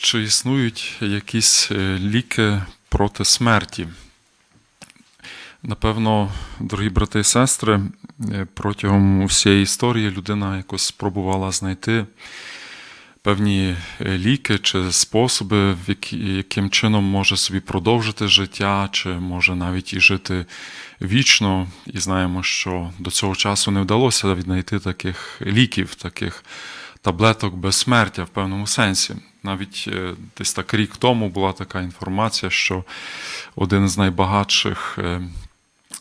Чи існують якісь е, ліки проти смерті? Напевно, дорогі брати і сестри, е, протягом всієї історії людина якось спробувала знайти певні е, ліки чи способи, яким чином може собі продовжити життя, чи може навіть і жити вічно. І знаємо, що до цього часу не вдалося віднайти таких ліків, таких таблеток безсмертя в певному сенсі. Навіть е, десь так рік тому була така інформація, що один з найбагатших е,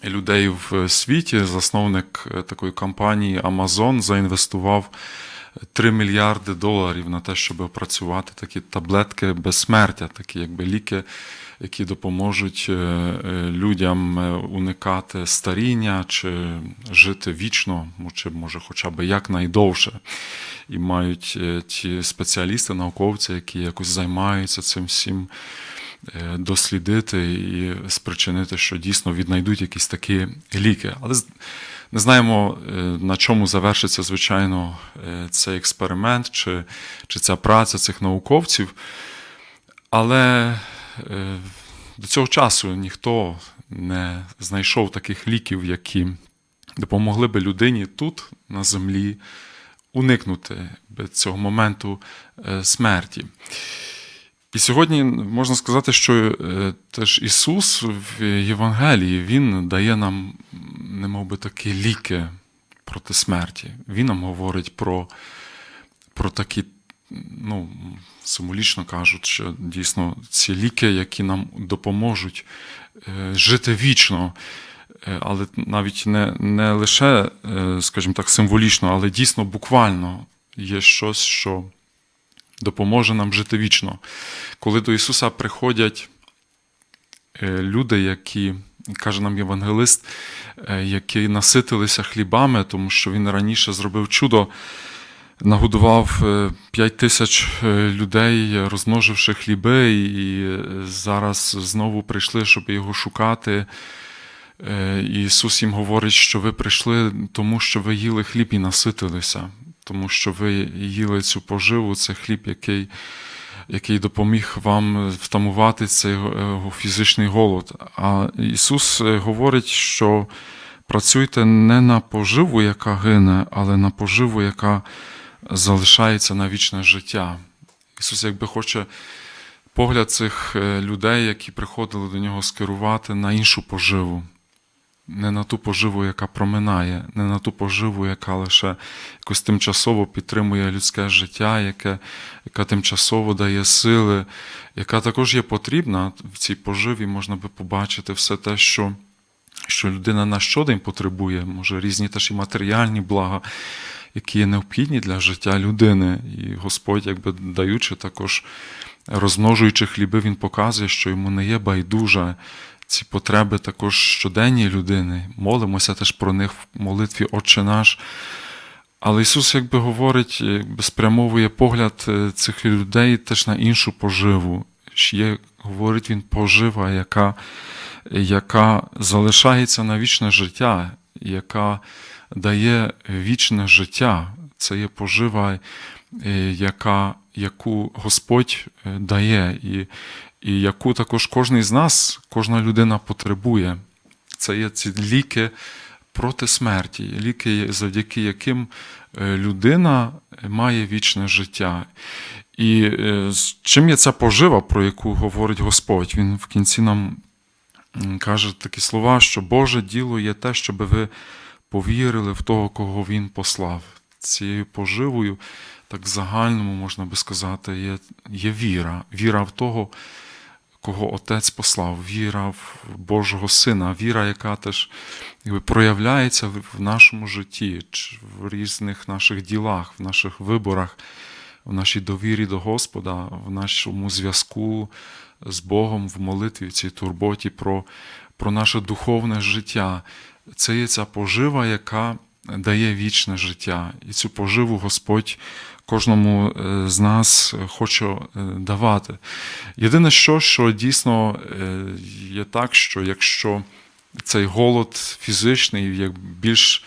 людей в світі, засновник е, такої компанії Amazon, заінвестував 3 мільярди доларів на те, щоб опрацювати такі таблетки безсмертя, такі якби ліки, які допоможуть людям уникати старіння чи жити вічно, ну, чи може хоча б якнайдовше. І мають е, ті спеціалісти, науковці, які якось займаються цим всім е, дослідити і спричинити, що дійсно віднайдуть якісь такі ліки. Але не знаємо, е, на чому завершиться, звичайно, цей експеримент чи, чи ця праця цих науковців. Але до цього часу ніхто не знайшов таких ліків, які допомогли би людині тут, на землі, уникнути цього моменту е, смерті. І сьогодні можна сказати, що е, теж Ісус в Євангелії Він дає нам, немов би такі ліки проти смерті. Він нам говорить про, про такі, ну, символічно кажуть, що дійсно ці ліки, які нам допоможуть е, жити вічно. Е, Але навіть не, не лише, е, скажімо так, символічно, але дійсно буквально є щось, що допоможе нам жити вічно. Коли до Ісуса приходять е, люди, які, каже нам євангелист, які наситилися хлібами, тому що він раніше зробив чудо, нагодував е, п'ять тисяч людей, розмноживши хліби, і зараз знову прийшли, щоб його шукати. Е, Ісус їм говорить, що ви прийшли, тому що ви їли хліб і наситилися, тому що ви їли цю поживу, це хліб, який, який допоміг вам втамувати цей е, фізичний голод. А Ісус е, говорить, що працюйте не на поживу, яка гине, але на поживу, яка залишається на вічне життя. Ісус якби хоче погляд цих людей, які приходили до нього скерувати на іншу поживу. Не на ту поживу, яка проминає, не на ту поживу, яка лише якось тимчасово підтримує людське життя, яке, яка тимчасово дає сили, яка також є потрібна. В цій поживі можна би побачити все те, що, що людина на щодень потребує, може різні теж і матеріальні блага, які є необхідні для життя людини. І Господь, якби даючи також розмножуючи хліби, Він показує, що йому не є байдуже ці потреби також щоденні людини. Молимося теж про них в молитві Отче наш. Але Ісус, якби говорить, якби спрямовує погляд е, цих людей теж на іншу поживу. Є, говорить Він, пожива, яка, яка залишається на вічне життя, яка дає вічне життя. Це є пожива, е, яка, яку Господь е, дає, і, і яку також кожен з нас, кожна людина потребує. Це є ці ліки проти смерті, ліки, завдяки яким е, людина має вічне життя. І е, чим є ця пожива, про яку говорить Господь? Він в кінці нам каже такі слова, що Боже діло є те, щоб ви повірили в того, кого Він послав. Цією поживою, так загальному можна би сказати, є, є віра. Віра в того, кого Отець послав, віра в Божого Сина, віра, яка теж якби, проявляється в нашому житті, в різних наших ділах, в наших виборах, в нашій довірі до Господа, в нашому зв'язку з Богом, в молитві, в цій турботі про, про наше духовне життя. Це є ця пожива, яка дає вічне життя. І цю поживу Господь кожному е, з нас хоче е, давати. Єдине, що, що дійсно е, є так, що якщо цей голод фізичний, як більш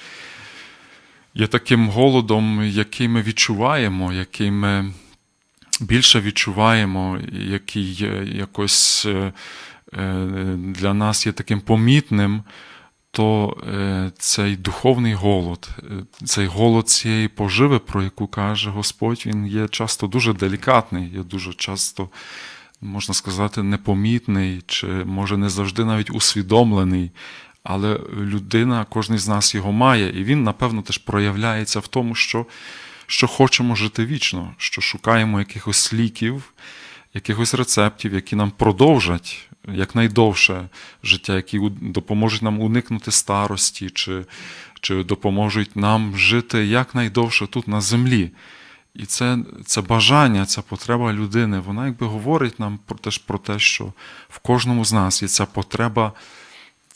є таким голодом, який ми відчуваємо, який ми більше відчуваємо, який якось е, е, для нас є таким помітним, то е, цей духовний голод, е, цей голод цієї поживи, про яку каже Господь, він є часто дуже делікатний, є дуже часто, можна сказати, непомітний, чи може не завжди навіть усвідомлений. Але людина, кожен з нас його має, і він, напевно, теж проявляється в тому, що, що хочемо жити вічно, що шукаємо якихось ліків, якихось рецептів, які нам продовжать якнайдовше життя, які допоможуть нам уникнути старості, чи, чи допоможуть нам жити якнайдовше тут на землі. І це, це бажання, ця потреба людини, вона якби говорить нам про те, про те, що в кожному з нас є ця потреба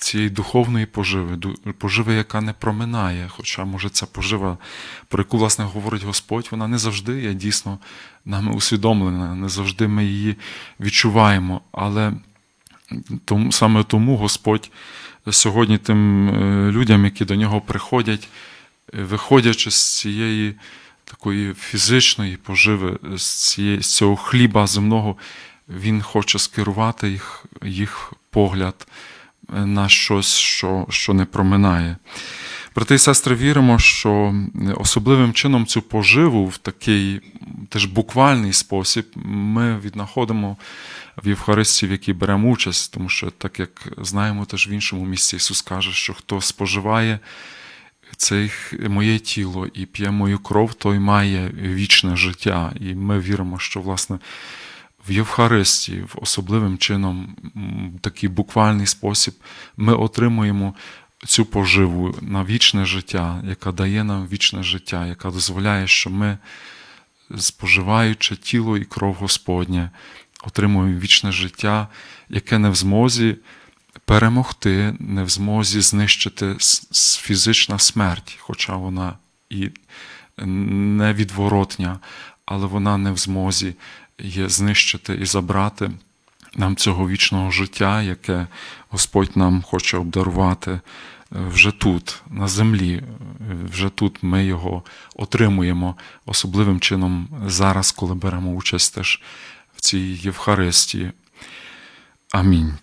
цієї духовної поживи, поживи, яка не проминає. Хоча, може, ця пожива, про яку, власне, говорить Господь, вона не завжди є дійсно нами усвідомлена, не завжди ми її відчуваємо. Але тому, саме тому Господь сьогодні тим е, людям, які до нього приходять, е, виходячи з цієї такої фізичної поживи, з, цієї, з цього хліба земного, Він хоче скерувати їх, їх погляд на щось, що, що не проминає. Брати і сестри, віримо, що особливим чином цю поживу в такий теж буквальний спосіб ми віднаходимо в Євхаристії, в якій беремо участь, тому що, так як знаємо, теж в іншому місці Ісус каже, що хто споживає це моє тіло і п'є мою кров, той має вічне життя. І ми віримо, що власне в Євхаристії, в особливим чином, такий буквальний спосіб, ми отримуємо цю поживу на вічне життя, яка дає нам вічне життя, яка дозволяє, що ми, споживаючи тіло і кров Господнє, отримуємо вічне життя, яке не в змозі перемогти, не в змозі знищити фізична смерть, хоча вона і невідворотня, але вона не в змозі є знищити і забрати нам цього вічного життя, яке Господь нам хоче обдарувати е, вже тут, на землі. Е, Вже тут ми його отримуємо особливим чином зараз, коли беремо участь теж в цій Євхаристії. Амінь.